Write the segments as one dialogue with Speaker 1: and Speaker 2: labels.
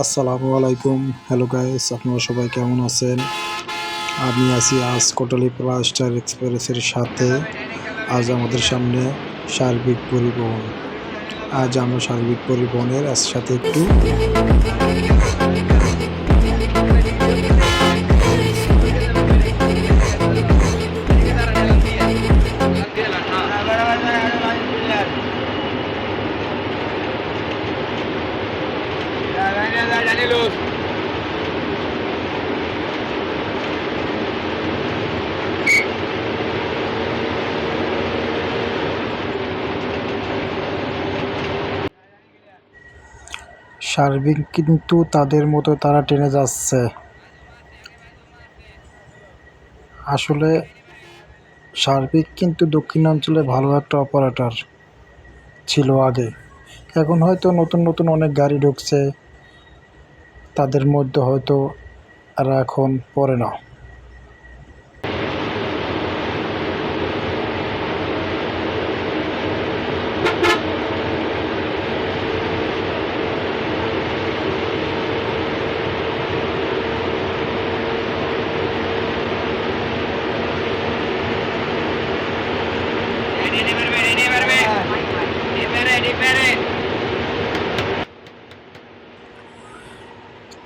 Speaker 1: আসসালামু আলাইকুম। Hello guys আপনারা সবাই কেমন আছেন? আমি আছি আজ কোটালীপাড়া স্টার এক্সপ্রেসের সাথে। আজ আমাদের সামনে সার্বিক পরিবহন। আজ আমরা সার্বিক পরিবহনের সাথে একটু
Speaker 2: Danilos.
Speaker 1: সার্বিক কিন্তু তাদের মতো তারা টেনে যাচ্ছে আসলে সার্বিক কিন্তু দক্ষিণাঞ্চলে ভালো একটা অপারেটর ছিল আগে এখন হয়তো নতুন নতুন অনেক গাড়ি ঢুকছে তাদের মধ্যে হয়তো আর এখন পড়ে না।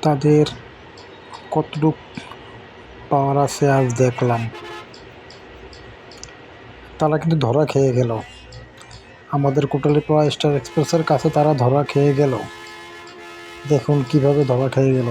Speaker 1: তাদের কতটুক পাওয়ার আছে আজ দেখলাম। তারা কিন্তু ধরা খেয়ে গেল। আমাদের কোটালীপাড়া স্টার এক্সপ্রেসের কাছে তারা ধরা খেয়ে গেল। দেখুন কীভাবে ধরা খেয়ে গেল।